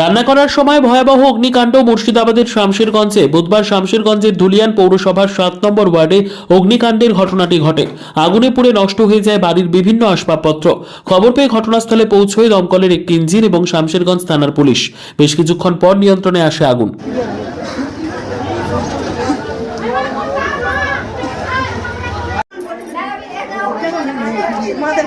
রান্না করার সময় ভয়াবহ অগ্নিকাণ্ড মুর্শিদাবাদের শামশেরগঞ্জে। বুধবার শামশেরগঞ্জের ধুলিয়ান পৌরসভার সাত নম্বর ওয়ার্ডে অগ্নিকাণ্ডের ঘটনাটি ঘটে। আগুনে পুড়ে নষ্ট হয়ে যায় বাড়ির বিভিন্ন আসবাবপত্র। খবর পেয়ে ঘটনাস্থলে পৌঁছয় দমকলের একটি ইঞ্জিন এবং শামশেরগঞ্জ থানার পুলিশ। বেশ কিছুক্ষণ পর নিয়ন্ত্রণে আসে আগুন। মাদের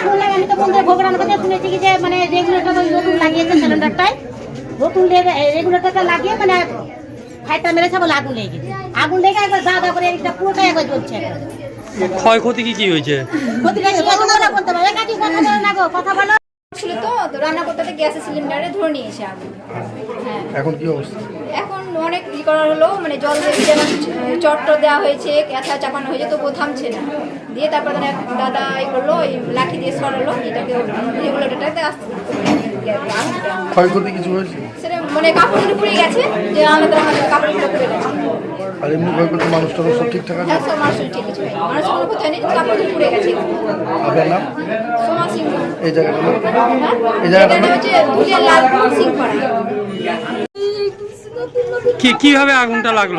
শুনলাম আমি তো বন্ধুদের ভোগরান কথা শুনেছি কি যে মানে রেগুলেটর ওই নতুন লাগিয়েছে সিলিন্ডারটায় নতুন রেগুলেটরটা লাগিয়ে মানে ফাইটটা মেরেছে বলে আগুন লেগে গেছে আগুন লেগে একবার দা দা করে একটা পুরোটাই একবার জ্বলছে। ক্ষয়ক্ষতি কি কি হয়েছে? কথা বলো না গো কথা বলো ছিল তো তো রান্না করতে করতে গ্যাসের সিলিন্ডারে ধরে নিয়েছে আগুন। হ্যাঁ। এখন কি অবস্থা? এখন অনেক ই করা হলো মানে জল দিয়ে চট্ট দেওয়া হয়েছে ক্যাথা চাপানো হয়েছে তবুও থামছে না। দিয়ে তারপর দাদা দাদা ই করল ওই লাঠি দিয়ে সরালো এটাকে রেগুলেটরটাতে আসতে ক্ষয়ক্ষতি কিছু হয়েছে? সেটা মানে কাপড়গুলো পুড়ে গেছে যে আমাদের আমাদের কাপড়গুলো পুড়ে গেছে। আর এমনি ক্ষয়ক্ষতি মানুষটা সব ঠিকঠাক আছে? হ্যাঁ সব মানুষের ঠিক আছে। ভাই মানুষের কোনো নেই কাপড়গুলো পুড়ে গেছে। আপনার নাম? সোমা সিং এই জায়গাটা হ্যাঁ এই নাম? হচ্ছে দুলিয়া লালপুর সিং পাড়া। কি কীভাবে আগুনটা লাগল?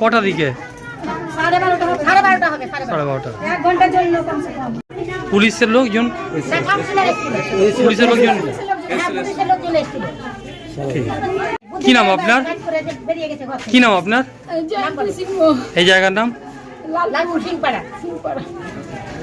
কটা দিকে? সাড়ে বারোটা পুলিশের লোকজন? পুলিশের লোকজন? হ্যাঁ কি নাম আপনার? কি নাম আপনার? এই জায়গার নাম? লালপুর সিং সিংপাড়া।